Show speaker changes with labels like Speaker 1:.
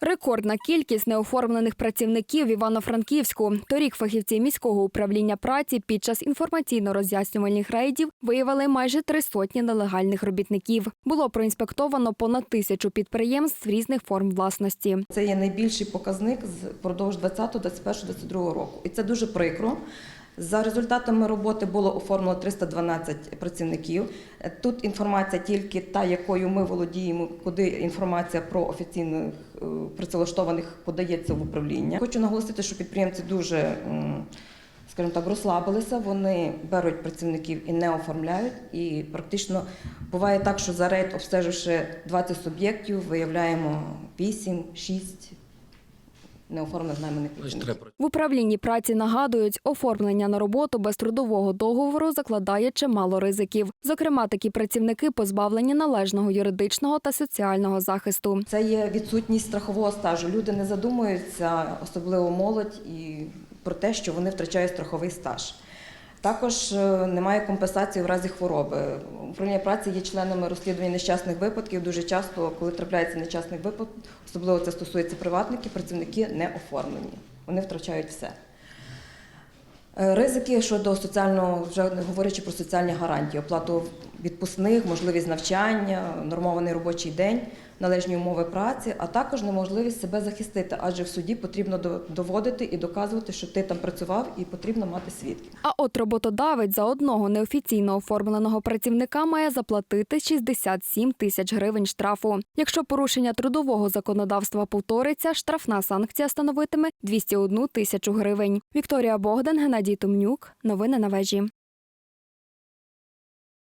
Speaker 1: Рекордна кількість неоформлених працівників Івано-Франківську. Торік фахівці міського управління праці під час інформаційно-роз'яснювальних рейдів виявили майже три сотні нелегальних робітників. Було проінспектовано понад тисячу підприємств різних форм власності.
Speaker 2: Це є найбільший показник з продовж 20, 21, 22 року. І це дуже прикро. За результатами роботи було оформлено 312 працівників. Тут інформація тільки та, якою ми володіємо, куди інформація про офіційних е, працевлаштованих подається в управління. Хочу наголосити, що підприємці дуже, скажімо так, розслабилися. Вони беруть працівників і не оформляють. І практично буває так, що за рейд, обстеживши 20 суб'єктів, виявляємо 8, 6 неоформлених найманих
Speaker 3: Значить,
Speaker 2: працівників.
Speaker 1: В управлінні праці нагадують, оформлення на роботу без трудового договору закладає чимало ризиків. Зокрема, такі працівники позбавлені належного юридичного та соціального захисту.
Speaker 2: Це є відсутність страхового стажу. Люди не задумуються, особливо молодь, і про те, що вони втрачають страховий стаж. Також е, немає компенсації в разі хвороби. Управління праці є членами розслідування нещасних випадків. Дуже часто, коли трапляється нещасний випадок, особливо це стосується приватників, працівники не оформлені. Вони втрачають все. Е, Ризики щодо соціального, вже говорячи про соціальні гарантії, оплату відпускних, можливість навчання, нормований робочий день, належні умови праці, а також неможливість себе захистити, адже в суді потрібно доводити і доказувати, що ти там працював, і потрібно мати свідків.
Speaker 1: А от роботодавець за одного неофіційно оформленого працівника має заплатити 67 тисяч гривень штрафу. Якщо порушення трудового законодавства повториться, штрафна санкція становитиме 201 тисячу гривень. Вікторія Богдан, Геннадій Томнюк. Новини на вежі.